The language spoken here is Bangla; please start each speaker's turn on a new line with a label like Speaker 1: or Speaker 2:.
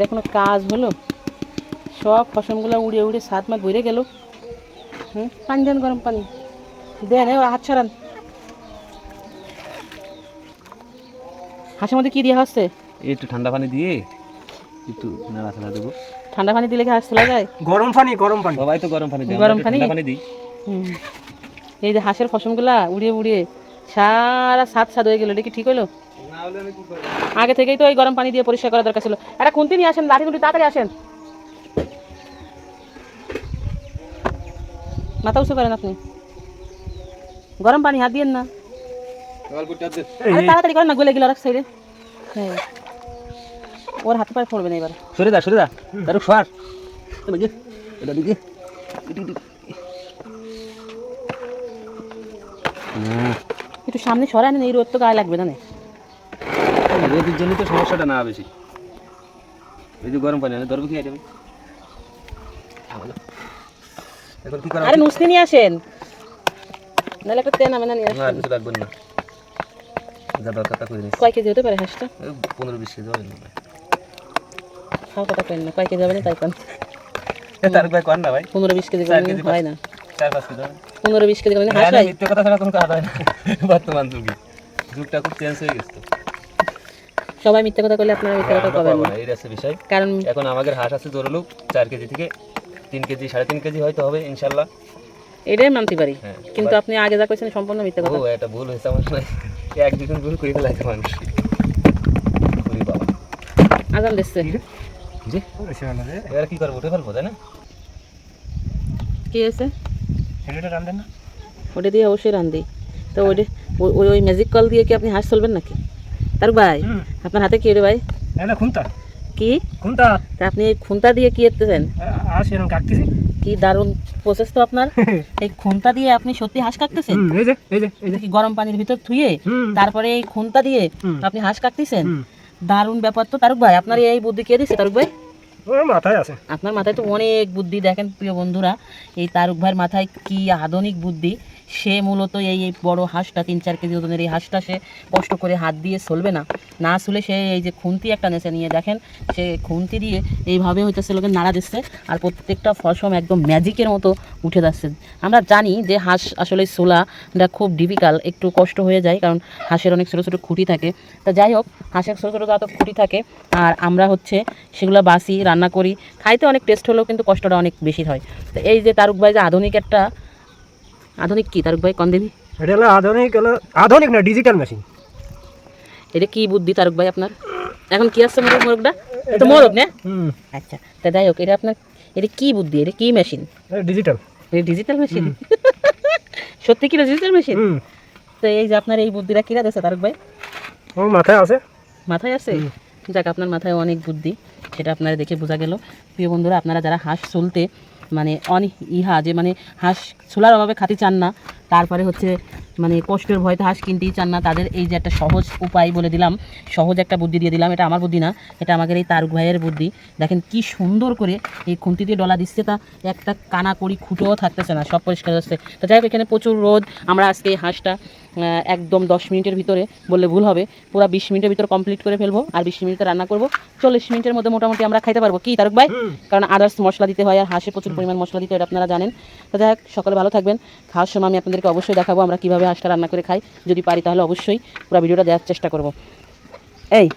Speaker 1: এটা কোনো কাজ হলো। সব ফসলগুলো উড়ে উড়ে সাত মাস ভরে গেল। হুম পানি দেন গরম পানি। দেন এ হাত ছড়ান হাঁসের মধ্যে কী দেওয়া হচ্ছে
Speaker 2: একটু ঠান্ডা পানি দিয়ে একটু নাড়াচাড়া দেবো।
Speaker 1: ঠান্ডা পানি দিলে কি হাঁস তোলা যায়?
Speaker 3: গরম পানি গরম পানি।
Speaker 2: সবাই তো গরম পানি দেয়
Speaker 1: গরম পানি?
Speaker 2: পানি দিই।
Speaker 1: হুম। এই যে হাঁসের ফসলগুলা উড়িয়ে উড়িয়ে সারা সাত সাত হয়ে গেলো এটা কি ঠিক হলো? আগে থেকেই তো ওই গরম পানি দিয়ে পরিষ্কার করা দরকার ছিল। একটা খুন্তি নিয়ে আসেন লাঠি খুঁটি তাড়াতাড়ি আসেন। মাথা উঁচু করেন আপনি। গরম পানি হাত দিয়েন না। তাড়াতাড়ি করেন না গলে গেল আর সাইডে। হ্যাঁ ওর হাতে পায়ে পড়বে না এবার।
Speaker 2: সরে দা সরে দা তার সর। এটা দিকে। না
Speaker 1: একটু সামনে সরায় নেন এই রোদ তো গায়ে লাগবে না নে।
Speaker 2: রোদের জন্য তো সমস্যাটা না বেশি। এই যে গরম পানি আনে ধরবো কি আইটেম এখন কি করা
Speaker 1: আরে নুসনি নিয়ে আসেন। নাহলে একটা তেন আমি না নিয়ে
Speaker 2: না
Speaker 1: আসেন।
Speaker 2: কিছু লাগবে না। যা দরকার তা করে নিস।
Speaker 1: কয় কেজি হতে পারে হাঁসটা?
Speaker 2: পনেরো বিশ কেজি হবে। না
Speaker 1: খাও কথা কেন না কয় কেজি হবে না তাই কেন।
Speaker 2: তার ভাই কর না ভাই?
Speaker 1: পনেরো বিশ কেজি হয় না।
Speaker 2: চার পাঁচ কেজি হবে।
Speaker 1: পনেরো বিশ কেজি করে হাঁস হয়
Speaker 2: মিথ্যে কথা ছাড়া কোনো কাজ হয় না। বর্তমান যুগে। যুগটা খুব চেঞ্জ হয়ে গেছে
Speaker 1: সবাই মিথ্যে কথা করলে আপনারা মিথ্যে কথা পাবেন না।
Speaker 2: এই আছে বিষয়
Speaker 1: কারণ
Speaker 2: এখন আমাদের হাঁস আছে চার কেজি থেকে তিন কেজি সাড়ে তিন কেজি হয়তো হবে ইনশাল্লাহ।
Speaker 1: এটাই মানতে পারি।
Speaker 2: হ্যাঁ,
Speaker 1: কিন্তু আপনি আগে যা কইছেন সম্পূর্ণ মিথ্যে কথা।
Speaker 2: ও এটা ভুল হয়েছে আমার এক দুজন ভুল করে ফেলাইছে মানুষ। ওরে বাবা।
Speaker 1: আজান দিচ্ছে।
Speaker 2: জি? এবার কি করব উঠে ফেলব তাই না?
Speaker 1: কি আছে
Speaker 3: না।
Speaker 1: ওটা দিয়ে অবশ্যই রান্ধি তো ওইটা ওই- ওই ম্যাজিক কল দিয়ে কি আপনি হাঁস চলবেন নাকি? তার ভাই আপনার হাতে কি রে ভাই?
Speaker 3: এটা খুনতা।
Speaker 1: কি?
Speaker 3: খুনতা।
Speaker 1: তা আপনি এই খুন্তা দিয়ে কি করতেছেন
Speaker 3: আর সেরকম কাটতেছি।
Speaker 1: কি দারুণ প্রসেস তো আপনার? এই খুন্তা দিয়ে আপনি সত্যি হাঁস কাটতেছেন?
Speaker 3: এই যে এই যে এই যে।
Speaker 1: কি গরম পানির ভিতর ধুয়ে তারপরে এই খুন্তা দিয়ে আপনি হাঁস কাটতেছেন। দারুণ ব্যাপার তো তারুক ভাই আপনার এই বুদ্ধি কে দিচ্ছে তারক ভাই?
Speaker 3: মাথায়
Speaker 1: আপনার মাথায় তো অনেক বুদ্ধি, দেখেন প্রিয় বন্ধুরা, এই তারুক ভাইয়ের মাথায় কি আধুনিক বুদ্ধি। সে মূলত এই এই বড় হাঁসটা, তিন চার কেজি ওজনের এই হাঁসটা সে কষ্ট করে হাত দিয়ে চলবে না। না চলে সে এই যে খুন্তি একটা নেচে নিয়ে, দেখেন, সে খুন্তি দিয়ে এইভাবে হইতেছে লোকের নাড়া দিচ্ছে আর প্রত্যেকটা ফসম একদম ম্যাজিকের মতো উঠে যাচ্ছে। আমরা জানি যে হাঁস আসলে সোলাটা খুব ডিফিকাল্ট একটু কষ্ট হয়ে যায় কারণ হাঁসের অনেক ছোটো ছোটো খুঁটি থাকে। তা যাই হোক, হাঁসের ছোটো ছোটো যত খুঁটি থাকে আর আমরা হচ্ছে সেগুলো বাসি, রান্না করি, খাইতে অনেক টেস্ট হলেও কিন্তু কষ্টটা অনেক বেশি হয়। তো এই যে তারুক ভাই যে আধুনিক একটা আধুনিক কি? তারুক ভাই কন দিদি
Speaker 3: এটা হলো আধুনিক হলো আধুনিক না ডিজিটাল মেশিন
Speaker 1: এটা কি বুদ্ধি তারুক ভাই আপনার? এখন কি আসছে মোরগ মোরগটা? এটা মোরগ না?
Speaker 3: হুম।
Speaker 1: আচ্ছা তা যাই হোক এটা আপনার এটা কি বুদ্ধি? এটা কি মেশিন
Speaker 3: ডিজিটাল
Speaker 1: এটা ডিজিটাল মেশিন সত্যি কি ডিজিটাল মেশিন
Speaker 3: হুম।
Speaker 1: তো এই যে আপনার এই বুদ্ধিটা কিরা দিয়েছে তারক ভাই?
Speaker 3: ও মাথায় আছে।
Speaker 1: মাথায় আছে? যাক আপনার মাথায় অনেক বুদ্ধি সেটা আপনারা দেখে বোঝা গেল। প্রিয় বন্ধুরা আপনারা যারা হাঁস চলতে মানে অনেক ইহা যে মানে হাঁস ছোলার অভাবে খাতে চান না, তারপরে হচ্ছে মানে কষ্টের ভয়তে হাঁস কিনতেই চান না, তাদের এই যে একটা সহজ উপায় বলে দিলাম, সহজ একটা বুদ্ধি দিয়ে দিলাম, এটা আমার বুদ্ধি না, এটা আমাদের এই তারুক ভাইয়ের বুদ্ধি। দেখেন কি সুন্দর করে এই খুন্তি দিয়ে ডলা দিচ্ছে, তা একটা কানা করি খুঁটোও থাকতেছে না, সব পরিষ্কার হচ্ছে। তো যাই হোক, এখানে প্রচুর রোদ, আমরা আজকে এই হাঁসটা একদম দশ মিনিটের ভিতরে বললে ভুল হবে। পুরো বিশ মিনিটের ভিতরে কমপ্লিট করে ফেলব আর বিশ মিনিটে রান্না করব। চল্লিশ মিনিটের মধ্যে মোটামুটি আমরা খাইতে পারব। কি তারক ভাই? কারণ আদার্স মশলা দিতে হয় আর হাঁসে প্রচুর পরিমাণ মশলা দিতে হয় আপনারা জানেন। তো যাই হোক সকালে ভালো থাকবেন। খাওয়ার সময় আমি আপনাদেরকে অবশ্যই দেখাবো আমরা কীভাবে হাঁসটা রান্না করে খাই। যদি পারি তাহলে অবশ্যই পুরো ভিডিওটা দেওয়ার চেষ্টা করব। এই